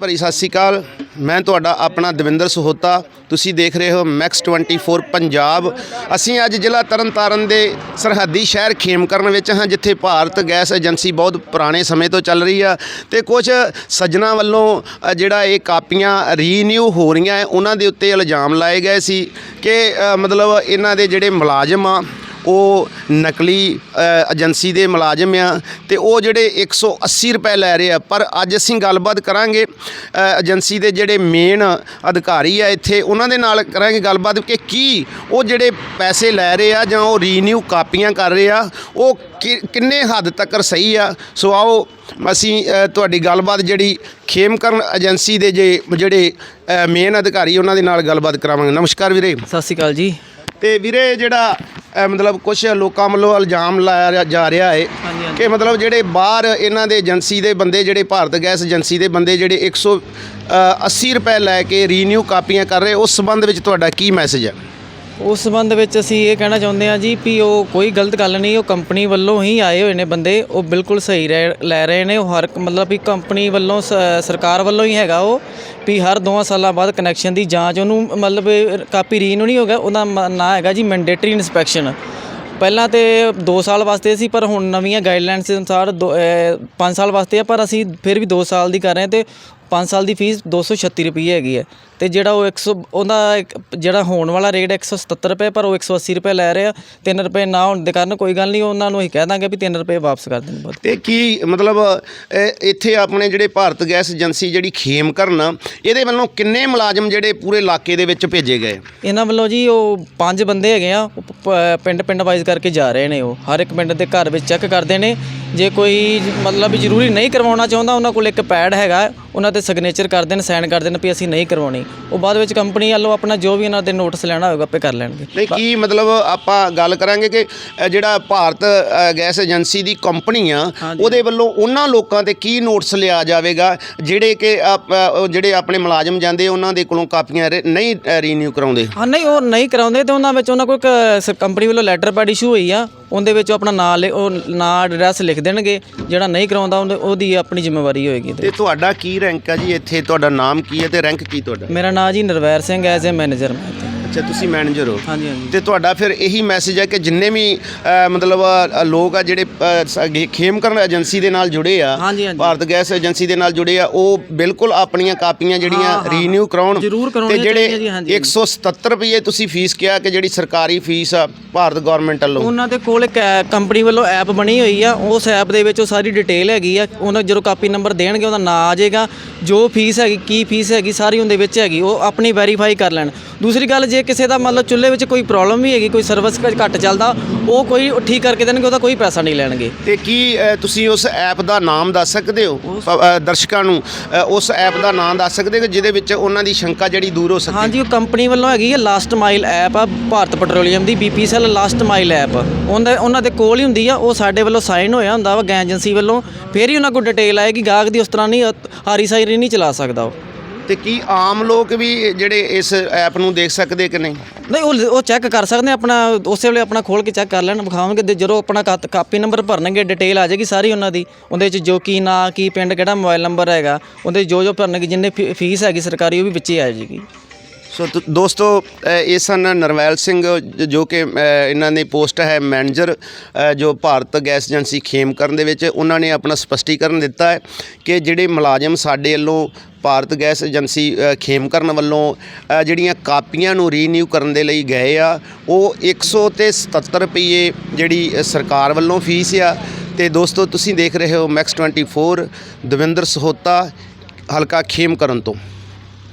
ਭਰੀ ਸਤਿ ਸ਼੍ਰੀ ਅਕਾਲ। ਮੈਂ ਤੁਹਾਡਾ ਆਪਣਾ ਦਵਿੰਦਰ ਸਹੋਤਾ। ਤੁਸੀਂ ਦੇਖ ਰਹੇ ਹੋ ਮੈਕਸ 24 ਪੰਜਾਬ। ਅਸੀਂ ਅੱਜ ਜ਼ਿਲ੍ਹਾ ਤਰਨਤਾਰਨ ਦੇ ਸਰਹੱਦੀ ਸ਼ਹਿਰ ਖੇਮਕਰਨ ਵਿੱਚ ਹਾਂ ਜਿੱਥੇ ਭਾਰਤ ਗੈਸ ਏਜੰਸੀ ਬਹੁਤ ਪੁਰਾਣੇ ਸਮੇਂ ਤੋਂ ਚੱਲ ਰਹੀ ਆ ਤੇ ਕੁਝ ਸੱਜਣਾ ਵੱਲੋਂ ਜਿਹੜਾ ਇਹ ਕਾਪੀਆਂ ਰੀਨਿਊ ਹੋ ਰਹੀਆਂ ਹੈ, ਉਹਨਾਂ ਦੇ ਉੱਤੇ ਇਲਜ਼ਾਮ ਲਾਏ ਗਏ ਸੀ ਕਿ ਮਤਲਬ ਇਹਨਾਂ ਦੇ ਜਿਹੜੇ ਮੁਲਾਜ਼ਮ ਆ ਉਹ ਨਕਲੀ ਏਜੰਸੀ ਦੇ ਮੁਲਾਜ਼ਮ ਆ ਤੇ ਉਹ ਜਿਹੜੇ 180 ਰੁਪਏ ਲੈ ਰਹੇ ਆ। ਪਰ ਅੱਜ ਅਸੀਂ ਗੱਲਬਾਤ ਕਰਾਂਗੇ ਏਜੰਸੀ ਦੇ ਜਿਹੜੇ ਮੇਨ ਅਧਿਕਾਰੀ ਆ ਇੱਥੇ ਉਹਨਾਂ ਦੇ ਨਾਲ ਕਰਾਂਗੇ ਗੱਲਬਾਤ ਕਿ ਕੀ ਉਹ ਜਿਹੜੇ ਪੈਸੇ ਲੈ ਰਹੇ ਆ ਜਾਂ ਉਹ ਰੀਨਿਊ ਕਾਪੀਆਂ ਕਰ ਰਹੇ ਆ ਉਹ ਕਿੰਨੇ ਹੱਦ ਤੱਕ ਸਹੀ ਆ। ਸੋ ਆਓ ਅਸੀਂ ਤੁਹਾਡੀ ਗੱਲਬਾਤ ਜਿਹੜੀ ਖੇਮਕਰਨ ਏਜੰਸੀ ਦੇ ਜੇ ਜਿਹੜੇ ਮੇਨ ਅਧਿਕਾਰੀ ਉਹਨਾਂ ਦੇ ਨਾਲ ਗੱਲਬਾਤ ਕਰਾਵਾਂਗੇ। ਨਮਸਕਾਰ ਵੀਰੇ। ਸਤਿ ਸ਼੍ਰੀ ਅਕਾਲ ਜੀ। ਤੇ ਵੀਰੇ ਜਿਹੜਾ ਅ, ਮਤਲਬ ਕੁਝ ਲੋਕਾਂ ਵੱਲੋਂ ਇਲਜ਼ਾਮ ਲਾਇਆ ਜਾ- ਰਿਹਾ ਹੈ। ਕਿ ਮਤਲਬ ਜਿਹੜੇ ਬਾਹਰ ਇਹਨਾਂ ਦੇ ਏਜੰਸੀ ਦੇ ਬੰਦੇ ਜਿਹੜੇ ਭਾਰਤ ਗੈਸ ਏਜੰਸੀ ਦੇ ਬੰਦੇ ਜਿਹੜੇ 180 ਰੁਪਏ ਲੈ ਕੇ ਰੀਨਿਊ ਕਾਪੀਆਂ ਕਰ ਰਹੇ ਉਸ ਸੰਬੰਧ ਵਿੱਚ ਤੁਹਾਡਾ ਕੀ ਮੈਸੇਜ ਹੈ ਉਸ ਸੰਬੰਧ ਵਿੱਚ ਅਸੀਂ ਇਹ ਕਹਿਣਾ ਚਾਹੁੰਦੇ ਹਾਂ ਜੀ ਵੀ ਉਹ ਕੋਈ ਗਲਤ ਗੱਲ ਨਹੀਂ ਉਹ ਕੰਪਨੀ ਵੱਲੋਂ ਹੀ ਆਏ ਹੋਏ ਨੇ ਬੰਦੇ ਉਹ ਬਿਲਕੁਲ ਸਹੀ ਲੈ ਰਹੇ ਨੇ ਉਹ ਹਰ ਮਤਲਬ ਵੀ ਕੰਪਨੀ ਵੱਲੋਂ ਸਰਕਾਰ ਵੱਲੋਂ ਹੀ ਹੈਗਾ ਉਹ ਵੀ ਹਰ ਦੋਵਾਂ ਸਾਲਾਂ ਬਾਅਦ ਕਨੈਕਸ਼ਨ ਦੀ ਜਾਂਚ, ਉਹਨੂੰ ਮਤਲਬ ਇਹ ਕਾਪੀ ਰੀਨੂ ਨਹੀਂ ਹੋ ਗਿਆ, ਉਹਦਾ ਮ- ਨਾਂ ਹੈਗਾ ਜੀ ਮੈਂਡੇਟਰੀ ਇਨਸਪੈਕਸ਼ਨ ਪਹਿਲਾਂ ਤੇ 2 ਸਾਲ ਵਾਸਤੇ ਸੀ, ਪਰ ਹੁਣ ਨਵੀਆਂ ਗਾਈਡਲਾਈਨਸ ਦੇ ਅਨੁਸਾਰ 5 ਸਾਲ ਵਾਸਤੇ ਆ, ਪਰ ਅਸੀਂ ਫਿਰ ਵੀ 2 ਸਾਲ ਦੀ ਕਰ ਰਹੇ ਹਾਂ ਤੇ 5 ਸਾਲ ਦੀ ਫੀਸ 236 ਰੁਪਏ ਹੈਗੀ ਹੈ। ਤੇ ਜਿਹੜਾ ਉਹ 100 ਉਹਦਾ ਜਿਹੜਾ ਹੋਣ ਵਾਲਾ ਰੇਟ 177 ਰੁਪਏ ਪਰ ਉਹ 180 ਰੁਪਏ ਲੈ ਰਹੇ ਆ। 3 ਰੁਪਏ ਨਾ ਹੋਣ ਦੇ ਕਾਰਨ ਕੋਈ ਗੱਲ ਨਹੀਂ ਉਹਨਾਂ ਨੂੰ ਅਸੀਂ ਕਹਿ ਦਾਂਗੇ ਵੀ 3 ਰੁਪਏ ਵਾਪਸ ਕਰ ਦੇਣ ਬਸ ਤੇ ਕੀ ਮਤਲਬ ਇੱਥੇ ਆਪਣੇ ਜਿਹੜੇ ਭਾਰਤ ਗੈਸ ਏਜੰਸੀ ਜਿਹੜੀ ਖੇਮ ਕਰਨ ਇਹਦੇ ਵੱਲੋਂ ਕਿੰਨੇ ਮੁਲਾਜ਼ਮ ਜਿਹੜੇ ਪੂਰੇ ਇਲਾਕੇ ਦੇ ਵਿੱਚ ਭੇਜੇ ਗਏ? ਇਹਨਾਂ ਵੱਲੋਂ ਜੀ ਉਹ ਪੰਜ ਬੰਦੇ ਹੈਗੇ ਆ ਪਿੰਡ ਪਿੰਡ ਵਾਈਜ਼ ਕਰਕੇ ਜਾ ਰਹੇ ਨੇ ਉਹ। ਹਰ ਇੱਕ ਪਿੰਡ ਦੇ ਘਰ ਵਿੱਚ ਚੈੱਕ ਕਰਦੇ ਨੇ। ਜੇ ਕੋਈ ਮਤਲਬ ਜ਼ਰੂਰੀ ਨਹੀਂ ਕਰਵਾਉਣਾ ਚਾਹੁੰਦਾ ਉਹਨਾਂ ਕੋਲ ਇੱਕ ਪੈਡ ਹੈਗਾ ਉਹਨਾਂ ਤੇ ਸਿਗਨੇਚਰ ਕਰਦੇ ਨੇ ਸਾਈਨ ਕਰਦੇ ਨੇ ਵੀ ਅਸੀਂ ਨਹੀਂ ਕਰਵਾਉਣੀ। ਉਹ ਬਾਅਦ ਵਿੱਚ ਕੰਪਨੀ ਵੱਲੋਂ ਆਪਣਾ ਜੋ ਵੀ ਇਹਨਾਂ ਦੇ ਨੋਟਿਸ ਲੈਣਾ ਹੋਏਗਾ ਆਪੇ ਕਰ ਲੈਣਗੇ। ਨਹੀਂ ਕੀ ਮਤਲਬ ਆਪਾਂ ਗੱਲ ਕਰਾਂਗੇ ਕਿ ਜਿਹੜਾ ਭਾਰਤ ਗੈਸ ਏਜੰਸੀ ਦੀ ਕੰਪਨੀ ਆ। ਉਹਦੇ ਵੱਲੋਂ ਉਹਨਾਂ ਲੋਕਾਂ ਤੇ ਕੀ ਨੋਟਿਸ ਲਿਆ ਜਾਵੇਗਾ ਜਿਹੜੇ ਕਿ ਜਿਹੜੇ ਆਪਣੇ ਮੁਲਾਜ਼ਮ ਜਾਂਦੇ ਉਹਨਾਂ ਦੇ ਕੋਲੋਂ ਕਾਪੀਆਂ ਨਹੀਂ ਰੀਨਿਊ ਕਰਾਉਂਦੇ? ਹਾਂ ਨਹੀਂ ਉਹ ਨਹੀਂ ਕਰਾਉਂਦੇ ਤੇ ਉਹਨਾਂ ਵਿੱਚ ਉਹਨਾਂ ਕੋਲ ਕੰਪਨੀ ਵੱਲੋਂ ਲੈਟਰ ਪੈਡ ਇਸ਼ੂ ਹੋਈ ਆ ਉਹਦੇ ਵਿੱਚ ਉਹ ਆਪਣਾ ਨਾਂ ਉਹ ਨਾਂ ਐਡਰੈਸ ਲਿਖ ਦੇਣਗੇ ਜਿਹੜਾ ਨਹੀਂ ਕਰਾਉਂਦਾ ਉਹਦੇ- ਆਪਣੀ ਜ਼ਿੰਮੇਵਾਰੀ ਹੋਏਗੀ। ਤੇ ਤੁਹਾਡਾ ਕੀ ਰੈਂਕ ਆ ਜੀ? ਇੱਥੇ ਤੁਹਾਡਾ ਨਾਮ ਕੀ ਹੈ ਤੇ ਰੈਂਕ ਕੀ ਤੁਹਾਡਾ? ਮੇਰਾ ਨਾਂ ਜੀ Narvair Singh as a manager ਮੈਂ ਇੱਥੇ। ਅੱਛਾ ਤੁਸੀਂ ਮੈਨੇਜਰ ਹੋ। ਹਾਂਜੀ ਹਾਂਜੀ। ਤੇ ਤੁਹਾਡਾ ਫਿਰ ਇਹੀ ਮੈਸੇਜ ਹੈ ਕਿ ਜਿੰਨੇ ਵੀ ਅ, ਮਤਲਬ ਅ, ਲੋਕ ਆ ਜਿਹੜੇ ਅ, ਸ- ਗੇ- ਖੇਮਕਰਨ ਏਜੰਸੀ ਦੇ ਨਾਲ ਜੁੜੇ ਆ ਹਾਂਜੀ, ਹਾਂਜੀ। ਭਾਰਤ ਗੈਸ ਏਜੰਸੀ ਦੇ ਨਾਲ ਜੁੜੇ ਆ ਉਹ ਬਿਲਕੁਲ ਆਪਣੀਆਂ ਕਾਪੀਆਂ ਜਿਹੜੀਆਂ ਹਾਂ, ਹਾਂ। ਰੀਨਿਊ ਕਰਾਉਣ। ਜ਼ਰੂਰ ਤੇ ਕਰਾਉਣੀਆਂ ਜਿਹੜੇ ਚਾਹੀਦੀਆਂ ਜੀ, ਹਾਂਜੀ, ਹਾਂਜੀ। 177 ਰੁਪਏ ਤੁਸੀਂ ਫੀਸ ਕਿਹਾ ਕਿ ਜਿਹੜੀ ਸਰਕਾਰੀ ਫੀਸ ਆ ਭਾਰਤ ਗਵਰਨਮੈਂਟ ਵੱਲੋਂ। ਉਹਨਾਂ ਦੇ ਕੋਲ ਇੱਕ ਕੰਪਨੀ ਵੱਲੋਂ ਐਪ ਬਣੀ ਹੋਈ ਆ। ਉਸ ਐਪ ਦੇ ਵਿੱਚ ਉਹ ਸਾਰੀ ਡਿਟੇਲ ਹੈਗੀ ਆ। ਉਹਨਾਂ ਜਦੋਂ ਕਾਪੀ ਨੰਬਰ ਦੇਣਗੇ ਉਹਦਾ ਨਾਂ ਆ ਜਾਏਗਾ। ਜੋ ਫੀਸ ਹੈਗੀ ਕੀ ਫੀਸ ਹੈਗੀ ਸਾਰੀ ਉਹਦੇ ਵਿੱਚ ਹੈਗੀ। ਉਹ ਆਪਣੀ ਵੈਰੀਫਾਈ ਕਰ ਲੈਣ। ਦੂਸਰੀ ਗੱਲ ਜੇ ਕਿਸੇ ਦਾ ਮਤਲਬ ਚੁੱਲ੍ਹੇ ਵਿੱਚ ਕੋਈ ਪ੍ਰੋਬਲਮ ਵੀ ਹੈਗੀ ਕੋਈ ਸਰਵਿਸ ਘੱਟ ਚੱਲਦਾ ਉਹ ਕੋਈ ਠੀਕ ਕਰਕੇ ਦੇਣਗੇ ਉਹਦਾ ਕੋਈ ਪੈਸਾ ਨਹੀਂ ਲੈਣਗੇ। ਤੇ ਕੀ ਅ, ਤੁਸੀਂ ਉਸ ਐਪ ਦਾ ਨਾਮ ਦੱਸ ਸਕਦੇ ਹੋ? ਅ, ਦਰਸ਼ਕਾਂ ਨੂੰ ਅ, ਉਸ ਐਪ ਦਾ ਨਾਮ ਦੱਸ ਸਕਦੇ ਹੋ ਜਿਹਦੇ ਵਿੱਚ ਉਹਨਾਂ ਦੀ ਸ਼ੰਕਾ ਜਿਹੜੀ ਦੂਰ ਹੋ ਸਕੇ? ਹਾਂਜੀ ਉਹ ਕੰਪਨੀ ਵੱਲੋਂ ਹੈਗੀ ਹੈ ਲਾਸਟ ਮਾਈਲ ਐਪ ਆ ਭਾਰਤ ਪੈਟਰੋਲੀਅਮ ਦੀ ਬੀਪੀਐਸਐਲ ਲਾਸਟ ਮਾਈਲ ਐਪ ਉਹਨਾਂ ਉਹਨਾਂ ਦੇ ਕੋਲ ਹੀ ਹੁੰਦੀ ਆ ਉਹ ਸਾਡੇ ਵੱਲੋਂ ਸਾਈਨ ਹੋਇਆ ਹੁੰਦਾ ਵਾ ਗੈਂ ਏਜੰਸੀ ਵੱਲੋਂ। ਫੇਰ ਹੀ ਉਹਨਾਂ ਕੋਲ ਡਿਟੇਲ ਆਏਗੀ ਗਾਹਕ ਦੀ ਉਸ ਤਰ੍ਹਾਂ ਨਹੀਂ ਹਾਰੀ ਸਾਰੀ ਨਹੀਂ ਚਲਾ ਸਕਦਾ ਉਹ। ਤੇ ਕੀ ਆਮ ਲੋਕ ਵੀ ਜਿਹੜੇ ਇਸ ਐਪ ਨੂੰ ਦੇਖ ਸਕਦੇ ਕਿ ਨਹੀਂ? ਨਹੀਂ ਉਹ ਉਹ ਚੈੱਕ ਕਰ ਸਕਦੇ ਆਪਣਾ ਉਸੇ ਵੇਲੇ ਆਪਣਾ ਖੋਲ ਕੇ ਚੈੱਕ ਕਰ ਲੈਣ ਵਿਖਾਵਾਂਗੇ ਤੇ ਜਦੋਂ ਆਪਣਾ ਕਾਪੀ ਨੰਬਰ ਭਰਨਗੇ ਡਿਟੇਲ ਆ ਜਾਏਗੀ ਸਾਰੀ ਉਹਨਾਂ ਦੀ। ਉਹਦੇ ਵਿੱਚ ਜੋ ਕੀ ਨਾਂ ਕੀ ਪਿੰਡ ਕਿਹੜਾ ਮੋਬਾਈਲ ਨੰਬਰ ਹੈਗਾ ਉਹਦੇ ਜੋ ਜੋ ਭਰਨਗੇ ਜਿੰਨੇ ਫੀਸ ਹੈਗੀ ਸਰਕਾਰੀ ਉਹ ਵੀ ਵਿੱਚੇ ਆ ਜਾਏਗੀ। ਸੋ ਦੋਸਤੋ ਇਹ ਸਨ ਨਰਵੈਲ ਸਿੰਘ ਜ- ਕਿ ਇਹਨਾਂ ਦੀ ਪੋਸਟ ਹੈ ਮੈਨੇਜਰ ਜੋ ਭਾਰਤ ਗੈਸ ਏਜੰਸੀ ਖੇਮਕਰਨ ਦੇ ਵਿੱਚ ਉਹਨਾਂ ਨੇ ਆਪਣਾ ਸਪਸ਼ਟੀਕਰਨ ਦਿੱਤਾ ਹੈ ਕਿ ਜਿਹੜੇ ਮੁਲਾਜ਼ਮ ਸਾਡੇ ਵੱਲੋਂ ਭਾਰਤ ਗੈਸ ਏਜੰਸੀ ਖੇਮਕਰਨ ਵੱਲੋਂ ਜਿਹੜੀਆਂ ਕਾਪੀਆਂ ਨੂੰ ਰੀਨਿਊ ਕਰਨ ਦੇ ਲਈ ਗਏ ਆ, ਉਹ 100 ਤੇ 77 ਰੁਪਏ ਜਿਹੜੀ ਸਰਕਾਰ ਵੱਲੋਂ ਫੀਸ ਆ। ਤੇ ਦੋਸਤੋ, ਤੁਸੀਂ ਦੇਖ ਰਹੇ ਹੋ ਮੈਕਸ 24 ਦਵਿੰਦਰ ਸਹੋਤਾ, ਹਲਕਾ ਖੇਮਕਰਨ ਤੋਂ।